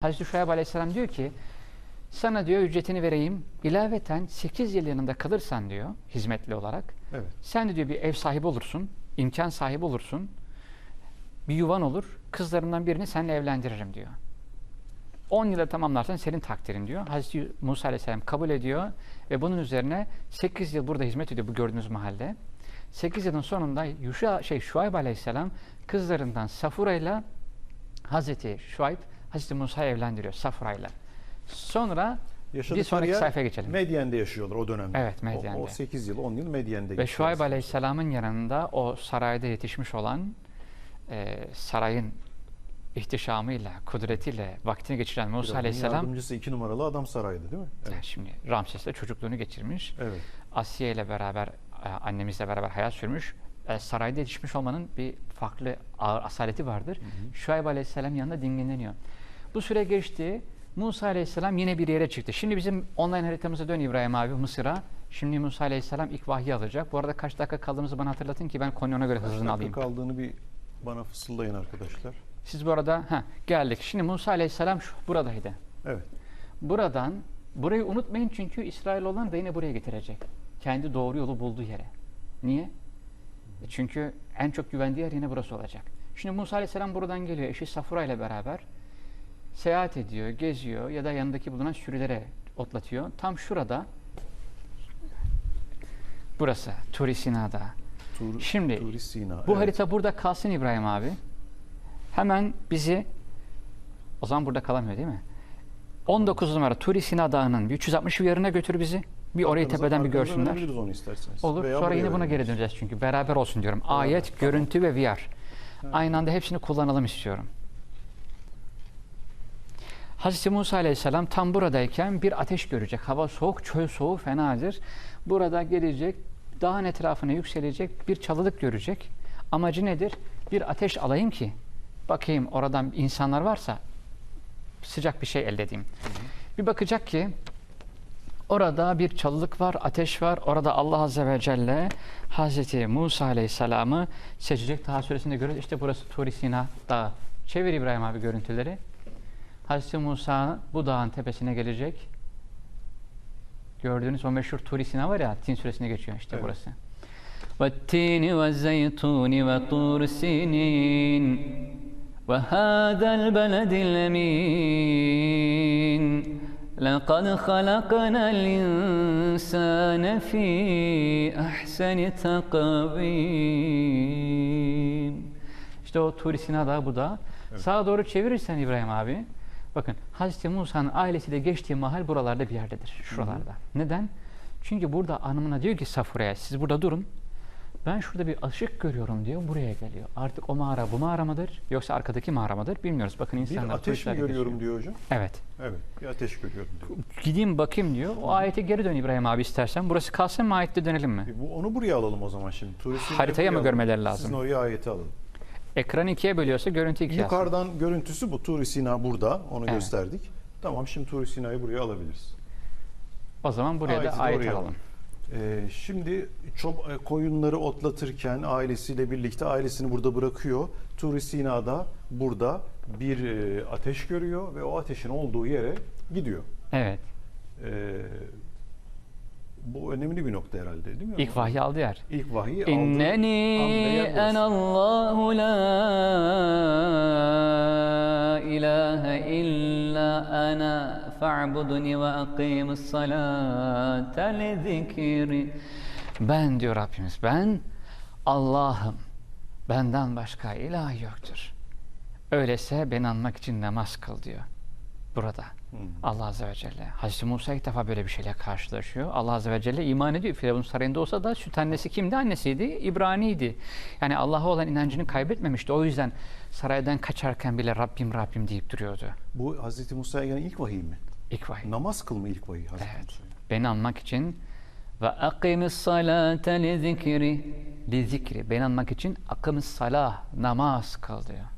Hazreti Şuayb Aleyhisselam diyor ki sana diyor ücretini vereyim. İlaveten 8 yıl yanında kalırsan diyor hizmetli olarak. Evet. Sen de diyor bir ev sahibi olursun. imkan sahibi olursun. Bir yuvan olur. Kızlarından birini seninle evlendiririm diyor. 10 yıla tamamlarsan senin takdirin diyor. Hazreti Musa Aleyhisselam kabul ediyor ve bunun üzerine 8 yıl burada hizmet ediyor bu gördüğünüz mahalle. 8 yılın sonunda Yuşa, şey Şuayb Aleyhisselam kızlarından Safura ile Hazreti Şuayb Hazreti Musa'yı evlendiriyor Safura'yla. Sonra Yaşadıkları sonraki yer sayfaya geçelim. Medyen'de yaşıyorlar o dönemde. Evet, Medyen'de. O, o 8 yıl, 10 yıl Medyen'de Ve Şuayb. Aleyhisselam'ın yanında o sarayda yetişmiş olan e, sarayın ihtişamıyla, kudretiyle vaktini geçiren Musa Firavun'un Aleyhisselam Yardımcısı 2 numaralı adam saraydı değil mi? Evet. şimdi Ramses'te çocukluğunu geçirmiş. evet. Asiye ile beraber, e, annemizle beraber hayat sürmüş. E, sarayda yetişmiş olmanın bir farklı ağır asaleti vardır. Şuayb Aleyhisselam yanında dinginleniyor. Bu süre geçti. Musa Aleyhisselam yine bir yere çıktı. Şimdi bizim online haritamıza dön İbrahim abi Mısır'a. Şimdi Musa Aleyhisselam ilk vahyi alacak. Bu arada kaç dakika kaldığımızı bana hatırlatın ki ben konuya göre Kaç hızını dakika alayım. kaldığını bir bana fısıldayın arkadaşlar. Siz bu arada ha geldik. Şimdi Musa Aleyhisselam şu, buradaydı. Evet. Buradan burayı unutmayın çünkü İsrailoğullarını da yine buraya getirecek. Kendi doğru yolu bulduğu yere. Niye? E Çünkü en çok güvendiği yer yine burası olacak. Şimdi Musa Aleyhisselam buradan geliyor. Eşi Safura ile beraber seyahat ediyor, geziyor ya da yanındaki bulunan sürülere otlatıyor. Tam şurada burası Turi Sina'da. Tur, Şimdi, Turi Sina. Bu evet. harita burada kalsın İbrahim abi. Hemen bizi o zaman burada kalamıyor değil mi? 19 numara Turi Sina Dağı'nın bir 360 yerine götür bizi. Bir orayı Arkanıza- tepeden bir görsünler. onu isterseniz. Olur. Veya Sonra yine buna geri döneceğiz çünkü. Beraber olsun diyorum. Ayet, görüntü ve VR. Aynı anda hepsini kullanalım istiyorum. Hazreti Musa Aleyhisselam tam buradayken bir ateş görecek. Hava soğuk, çöl soğuğu fenadır. Burada gelecek, dağın etrafına yükselecek, bir çalılık görecek. Amacı nedir? Bir ateş alayım ki bakayım oradan insanlar varsa sıcak bir şey elde edeyim. Bir bakacak ki Orada bir çalılık var, ateş var. Orada Allah Azze ve Celle Hazreti Musa Aleyhisselam'ı seçecek. Daha suresinde görüyoruz. İşte burası Turi Sina Dağı. Çevir İbrahim abi görüntüleri. Hazreti Musa bu dağın tepesine gelecek. Gördüğünüz o meşhur Turi Sina var ya, Tin suresinde geçiyor işte Evet. burası. وَالتِّينِ وَالزَّيْتُونِ وَطُورِ سِينِينَ وَهَذَا الْبَلَدِ الْأَمِينَ لَقَدْ خَلَقْنَا الْإِنسَانَ فِي أَحْسَنِ تَقْوِيمٍ İşte o Tur Sina Dağı bu da. Sağa doğru çevirirsen İbrahim abi, bakın Hazreti Musa'nın ailesiyle geçtiği mahal buralarda bir yerdedir, şuralarda. Neden? Çünkü burada anımına diyor ki Safura'ya, siz burada durun. Ben şurada bir ışık görüyorum diyor, buraya geliyor. Artık o mağara bu mağara mıdır, yoksa arkadaki mağara mıdır bilmiyoruz. Bakın Bir insanlar ateş mi görüyorum geziyor. diyor hocam? Evet. Evet. Bir ateş görüyorum diyor. Gideyim bakayım diyor. O ayete geri dön İbrahim abi istersen. Burası kalsın mı ayette dönelim mi? E, Bu, onu buraya alalım o zaman şimdi. Turi Sina'yı Haritaya mı görmeleri lazım? Sizin oraya ayeti alalım. Ekranı ikiye bölüyorsa görüntü ikiye. Yukarıdan görüntüsü bu. Turi Sina burada. Onu Evet. gösterdik. Tamam şimdi Turi Sina'yı buraya alabiliriz. O zaman buraya Ayeti da ayet alalım. alalım. Ee, şimdi çob- e, koyunları otlatırken ailesiyle birlikte ailesini burada bırakıyor. Turi Sina'da burada bir e, ateş görüyor ve o ateşin olduğu yere gidiyor. Evet. Ee, bu önemli bir nokta herhalde değil mi? İlk vahiy aldı yer. İlk vahiy aldığı İnneni burası. enallahu la ilahe illa ana fa'budni ve akimus salate li zikri. Ben diyor Rabbimiz ben Allah'ım. Benden başka ilah yoktur. Öyleyse beni anmak için namaz kıl diyor. Burada. Hmm. Allah Azze ve Celle. Hazreti Musa ilk defa böyle bir şeyle karşılaşıyor. Allah Azze ve Celle iman ediyor. Firavun sarayında olsa da süt annesi kimdi? Annesiydi. İbrani'ydi. Yani Allah'a olan inancını kaybetmemişti. O yüzden saraydan kaçarken bile Rabbim Rabbim deyip duruyordu. Bu Hazreti Musa'ya gelen ilk vahiy mi? İlk vahiy. Namaz kıl mı ilk vahiy Hazreti Evet. Musa'ya? Beni anmak için ve akimis salate li zikri li zikri. Beni anmak için akımis salah namaz kıl diyor.